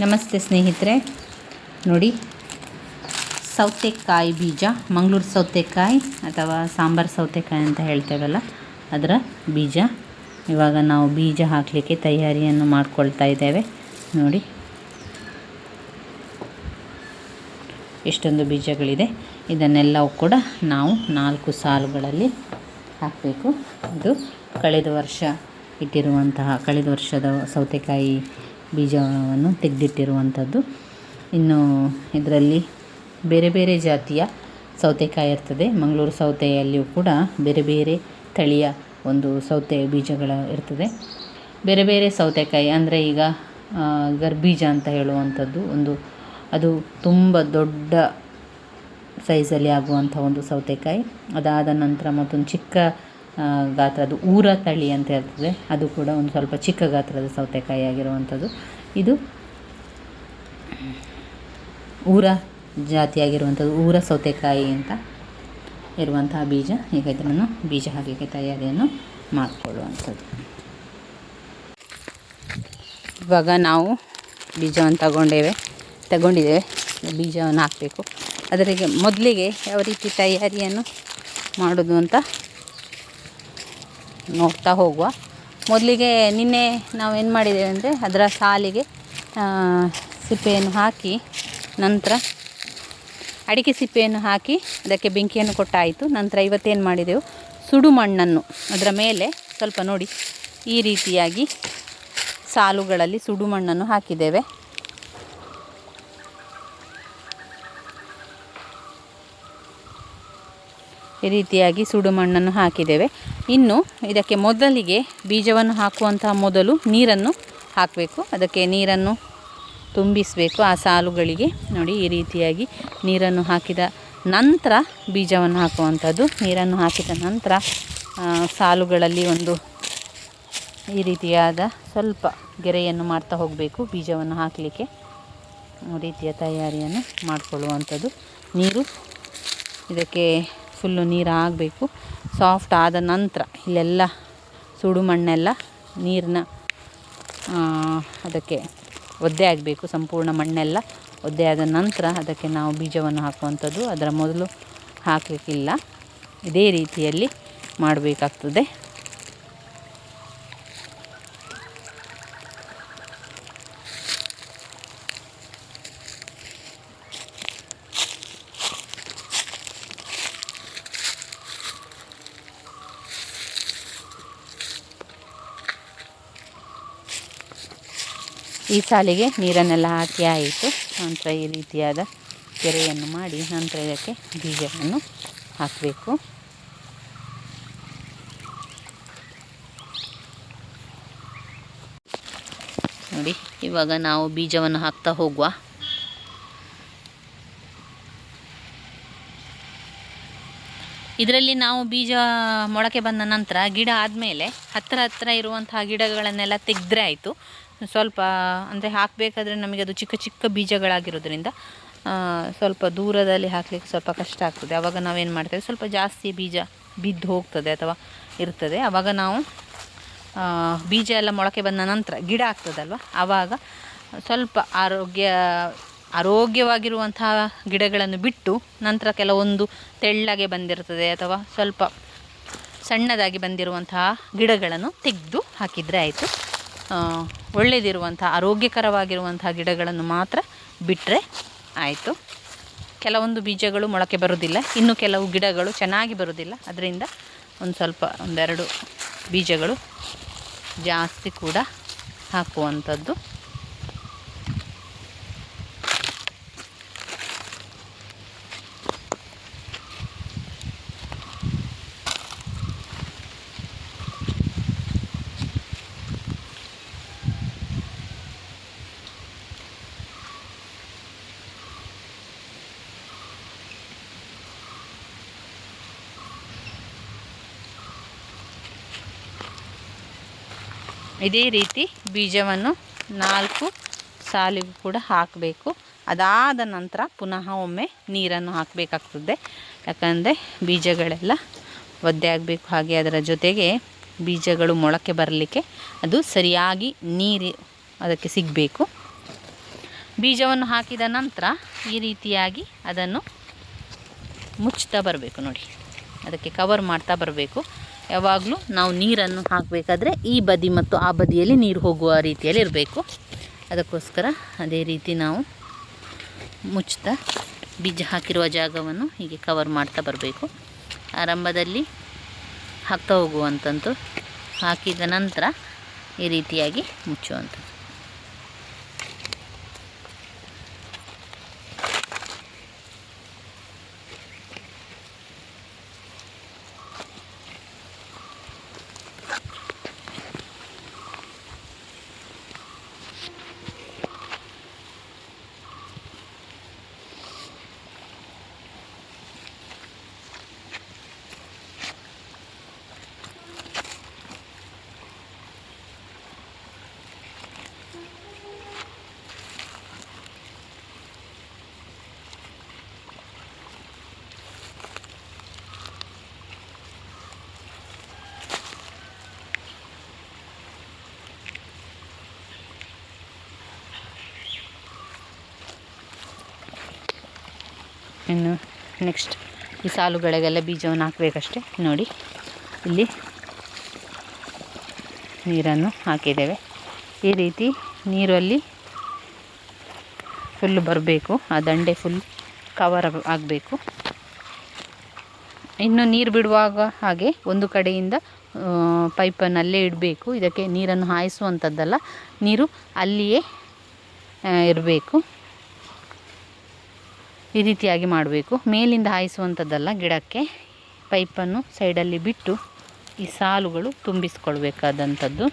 ನಮಸ್ತೆ ಸ್ನೇಹಿತರೆ. ನೋಡಿ, ಸೌತೆಕಾಯಿ ಬೀಜ, ಮಂಗಳೂರು ಸೌತೆಕಾಯಿ ಅಥವಾ ಸಾಂಬಾರು ಸೌತೆಕಾಯಿ ಅಂತ ಹೇಳ್ತೇವಲ್ಲ, ಅದರ ಬೀಜ. ಇವಾಗ ನಾವು ಬೀಜ ಹಾಕಲಿಕ್ಕೆ ತಯಾರಿಯನ್ನು ಮಾಡಿಕೊಳ್ತಾ ಇದ್ದೇವೆ. ನೋಡಿ, ಎಷ್ಟೊಂದು ಬೀಜಗಳಿದೆ. ಇದನ್ನೆಲ್ಲವೂ ಕೂಡ ನಾವು ನಾಲ್ಕು ಸಾಲುಗಳಲ್ಲಿ ಹಾಕಬೇಕು. ಇದು ಕಳೆದ ವರ್ಷ ಇಟ್ಟಿರುವಂತಹ, ಕಳೆದ ವರ್ಷದ ಸೌತೆಕಾಯಿ ಬೀಜವನ್ನು ತೆಗೆದಿಟ್ಟಿರುವಂಥದ್ದು. ಇನ್ನು ಇದರಲ್ಲಿ ಬೇರೆ ಬೇರೆ ಜಾತಿಯ ಸೌತೆಕಾಯಿ ಇರ್ತದೆ. ಮಂಗಳೂರು ಸೌತೆಯಲ್ಲಿಯೂ ಕೂಡ ಬೇರೆ ಬೇರೆ ತಳಿಯ ಒಂದು ಸೌತೆ ಬೀಜಗಳ ಇರ್ತದೆ. ಬೇರೆ ಬೇರೆ ಸೌತೆಕಾಯಿ ಅಂದರೆ ಈಗ ಗರ್ಬೀಜ ಅಂತ ಹೇಳುವಂಥದ್ದು ಒಂದು, ಅದು ತುಂಬ ದೊಡ್ಡ ಸೈಜಲ್ಲಿ ಆಗುವಂಥ ಒಂದು ಸೌತೆಕಾಯಿ. ಅದಾದ ನಂತರ ಮತ್ತೊಂದು ಚಿಕ್ಕ ಆ, ಗಾತ್ರದ ಊರ ತಳಿ ಅಂತ ಇರ್ತದೆ ಅದು ಕೂಡ ಒಂದು ಸ್ವಲ್ಪ ಚಿಕ್ಕ ಗಾತ್ರದ ಸೌತೆಕಾಯಿ ಆಗಿರುವಂಥದ್ದು. ಇದು ಊರ ಜಾತಿಯಾಗಿರುವಂಥದ್ದು ಊರ ಸೌತೆಕಾಯಿ ಅಂತ ಇರುವಂತಹ ಬೀಜ. ಈಗ ಇದನ್ನು ಬೀಜ ಹಾಕಲಿಕ್ಕೆ ತಯಾರಿಯನ್ನು ಮಾಡಿಕೊಳ್ಳುವಂಥದ್ದು. ಇವಾಗ ನಾವು ಬೀಜವನ್ನು ತಗೊಂಡೇವೆ ತಗೊಂಡಿದ್ದೇವೆ. ಬೀಜವನ್ನು ಹಾಕಬೇಕು. ಅದರಿಗೆ ಮೊದಲಿಗೆ ಯಾವ ರೀತಿ ತಯಾರಿಯನ್ನು ಮಾಡೋದು ಅಂತ ನೋಡ್ತಾ ಹೋಗುವ. ಮೊದಲಿಗೆ ನಿನ್ನೆ ನಾವು ಏನು ಮಾಡಿದ್ದೇವೆ ಅಂದರೆ ಅದರ ಸಾಲಿಗೆ ಸಿಪ್ಪೆಯನ್ನು ಹಾಕಿ ನಂತರ ಅಡಿಕೆ ಸಿಪ್ಪೆಯನ್ನು ಹಾಕಿ ಅದಕ್ಕೆ ಬೆಂಕಿಯನ್ನು ಕೊಟ್ಟಾಯಿತು. ನಂತರ ಇವತ್ತೇನು ಮಾಡಿದೆವು? ಸುಡು ಮಣ್ಣನ್ನು ಅದರ ಮೇಲೆ ಸ್ವಲ್ಪ ನೋಡಿ ಈ ರೀತಿಯಾಗಿ ಸಾಲುಗಳಲ್ಲಿ ಸುಡು ಮಣ್ಣನ್ನು ಹಾಕಿದ್ದೇವೆ. ಈ ರೀತಿಯಾಗಿ ಸುಡು ಮಣ್ಣನ್ನು ಹಾಕಿದ್ದೇವೆ. ಇನ್ನು ಇದಕ್ಕೆ ಮೊದಲಿಗೆ ಬೀಜವನ್ನು ಹಾಕುವಂತಹ ಮೊದಲು ನೀರನ್ನು ಹಾಕಬೇಕು. ಅದಕ್ಕೆ ನೀರನ್ನು ತುಂಬಿಸಬೇಕು ಆ ಸಾಲುಗಳಿಗೆ. ನೋಡಿ, ಈ ರೀತಿಯಾಗಿ ನೀರನ್ನು ಹಾಕಿದ ನಂತರ ಬೀಜವನ್ನು ಹಾಕುವಂಥದ್ದು. ನೀರನ್ನು ಹಾಕಿದ ನಂತರ ಸಾಲುಗಳಲ್ಲಿ ಒಂದು ಈ ರೀತಿಯಾದ ಸ್ವಲ್ಪ ಗೆರೆಯನ್ನು ಮಾಡ್ತಾ ಹೋಗಬೇಕು. ಬೀಜವನ್ನು ಹಾಕಲಿಕ್ಕೆ ರೀತಿಯ ತಯಾರಿಯನ್ನು ಮಾಡಿಕೊಳ್ಳುವಂಥದ್ದು. ನೀರು ಇದಕ್ಕೆ ಫುಲ್ಲು ನೀರು ಆಗಬೇಕು ಸಾಫ್ಟ್ ಆದ ನಂತರ ಇಲ್ಲೆಲ್ಲ ಸುಡು ಮಣ್ಣೆಲ್ಲ ನೀರನ್ನ ಅದಕ್ಕೆ ಒದ್ದೆ ಆಗಬೇಕು, ಸಂಪೂರ್ಣ ಮಣ್ಣೆಲ್ಲ ಒದ್ದೆ ಆದ ನಂತರ ಅದಕ್ಕೆ ನಾವು ಬೀಜವನ್ನು ಹಾಕುವಂಥದ್ದು. ಅದರ ಮೊದಲು ಹಾಕಲಿಕ್ಕಿಲ್ಲ. ಇದೇ ರೀತಿಯಲ್ಲಿ ಮಾಡಬೇಕಾಗ್ತದೆ. ಈ ಸಾಲಿಗೆ ನೀರನ್ನೆಲ್ಲ ಹಾಕಿ ಆಯಿತು. ನಂತರ ಈ ರೀತಿಯಾದ ಕೆರೆಯನ್ನು ಮಾಡಿ ನಂತರ ಇದಕ್ಕೆ ಬೀಜವನ್ನು ಹಾಕಬೇಕು. ನೋಡಿ, ಇವಾಗ ನಾವು ಬೀಜವನ್ನು ಹಾಕ್ತಾ ಹೋಗುವ. ಇದರಲ್ಲಿ ನಾವು ಬೀಜ ಮೊಳಕೆ ಬಂದ ನಂತರ ಗಿಡ ಆದಮೇಲೆ ಹತ್ತಿರ ಹತ್ತಿರ ಇರುವಂತಹ ಗಿಡಗಳನ್ನೆಲ್ಲ ತೆಗೆದ್ರೆ ಆಯಿತು. ಸ್ವಲ್ಪ, ಅಂದರೆ ಹಾಕಬೇಕಾದ್ರೆ ನಮಗೆ ಅದು ಚಿಕ್ಕ ಚಿಕ್ಕ ಬೀಜಗಳಾಗಿರೋದ್ರಿಂದ ಸ್ವಲ್ಪ ದೂರದಲ್ಲಿ ಹಾಕಲಿಕ್ಕೆ ಸ್ವಲ್ಪ ಕಷ್ಟ ಆಗ್ತದೆ. ಆವಾಗ ನಾವೇನು ಮಾಡ್ತೇವೆ, ಸ್ವಲ್ಪ ಜಾಸ್ತಿ ಬೀಜ ಬಿದ್ದು ಹೋಗ್ತದೆ ಅಥವಾ ಇರ್ತದೆ. ಆವಾಗ ನಾವು ಬೀಜ ಎಲ್ಲ ಮೊಳಕೆ ಬಂದ ನಂತರ ಗಿಡ ಆಗ್ತದಲ್ವ? ಆವಾಗ ಸ್ವಲ್ಪ ಆರೋಗ್ಯ, ಆರೋಗ್ಯವಾಗಿರುವಂತಹ ಗಿಡಗಳನ್ನು ಬಿಟ್ಟು ನಂತರ ಕೆಲವೊಂದು ತೆಳ್ಳಗೆ ಬಂದಿರ್ತದೆ ಅಥವಾ ಸ್ವಲ್ಪ ಸಣ್ಣದಾಗಿ ಬಂದಿರುವಂತಹ ಗಿಡಗಳನ್ನು ತೆಗೆದು ಹಾಕಿದರೆ ಆಯಿತು. ಒಳ್ಳೆಯದಿರುವಂತಹ ಆರೋಗ್ಯಕರವಾಗಿರುವಂಥ ಗಿಡಗಳನ್ನು ಮಾತ್ರ ಬಿಟ್ಟರೆ ಆಯಿತು. ಕೆಲವೊಂದು ಬೀಜಗಳು ಮೊಳಕೆ ಬರೋದಿಲ್ಲ ಇನ್ನು ಕೆಲವು ಗಿಡಗಳು ಚೆನ್ನಾಗಿ ಬರುವುದಿಲ್ಲ. ಅದರಿಂದ ಒಂದು ಸ್ವಲ್ಪ ಒಂದೆರಡು ಬೀಜಗಳು ಜಾಸ್ತಿ ಕೂಡ ಹಾಕುವಂಥದ್ದು. ಇದೇ ರೀತಿ ಬೀಜವನ್ನು ನಾಲ್ಕು ಸಾಲಿಗೂ ಕೂಡ ಹಾಕಬೇಕು. ಅದಾದ ನಂತರ ಪುನಃ ಒಮ್ಮೆ ನೀರನ್ನು ಹಾಕಬೇಕಾಗ್ತದೆ. ಯಾಕಂದರೆ ಬೀಜಗಳೆಲ್ಲ ಒದ್ದೆ ಆಗಬೇಕು. ಹಾಗೆ ಅದರ ಜೊತೆಗೆ ಬೀಜಗಳು ಮೊಳಕೆ ಬರಲಿಕ್ಕೆ ಅದು ಸರಿಯಾಗಿ ನೀರು ಅದಕ್ಕೆ ಸಿಗಬೇಕು. ಬೀಜವನ್ನು ಹಾಕಿದ ನಂತರ ಈ ರೀತಿಯಾಗಿ ಅದನ್ನು ಮುಚ್ಚುತ್ತಾ ಬರಬೇಕು ನೋಡಿ. ಅದಕ್ಕೆ ಕವರ್ ಮಾಡ್ತಾ ಬರಬೇಕು. ಯಾವಾಗಲೂ ನಾವು ನೀರನ್ನು ಹಾಕಬೇಕಾದ್ರೆ ಈ ಬದಿ ಮತ್ತು ಆ ಬದಿಯಲ್ಲಿ ನೀರು ಹೋಗುವ ರೀತಿಯಲ್ಲಿ ಇರಬೇಕು. ಅದಕ್ಕೋಸ್ಕರ ಅದೇ ರೀತಿ ನಾವು ಮುಚ್ಚುತ್ತಾ ಬೀಜ ಹಾಕಿರುವ ಜಾಗವನ್ನು ಹೀಗೆ ಕವರ್ ಮಾಡ್ತಾ ಬರಬೇಕು. ಆರಂಭದಲ್ಲಿ ಹಾಕ್ತಾ ಹೋಗುವಂಥದ್ದು ಹಾಕಿದ ನಂತರ ಈ ರೀತಿಯಾಗಿ ಮುಚ್ಚುವಂಥದ್ದು ಇನ್ನು ನೆಕ್ಸ್ಟ್ ಈ ಸಾಲುಗಳಿಗೆಲ್ಲ ಬೀಜವನ್ನು ಹಾಕಬೇಕಷ್ಟೆ. ನೋಡಿ, ಇಲ್ಲಿ ನೀರನ್ನು ಹಾಕಿದ್ದೇವೆ. ಈ ರೀತಿ ನೀರಲ್ಲಿ ಫುಲ್ ಬರಬೇಕು. ಆ ದಂಡೆ ಫುಲ್ ಕವರ್ ಆಗಬೇಕು. ಇನ್ನು ನೀರು ಬಿಡುವಾಗ ಹಾಗೆ ಒಂದು ಕಡೆಯಿಂದ ಪೈಪನ್ನು ಅಲ್ಲೇ ಇಡಬೇಕು. ಇದಕ್ಕೆ ನೀರನ್ನು ಹಾಯಿಸುವಂಥದ್ದಲ್ಲ, ನೀರು ಅಲ್ಲಿಯೇ ಇರಬೇಕು. ಈ ರೀತಿಯಾಗಿ ಮಾಡಬೇಕು. ಮೇಲಿಂದ ಹಾಯಿಸುವಂಥದ್ದಲ್ಲ ಗಿಡಕ್ಕೆ ಪೈಪನ್ನು ಸೈಡಲ್ಲಿ ಬಿಟ್ಟು ಈ ಸಾಲುಗಳು ತುಂಬಿಸ್ಕೊಳ್ಬೇಕಾದಂಥದ್ದು.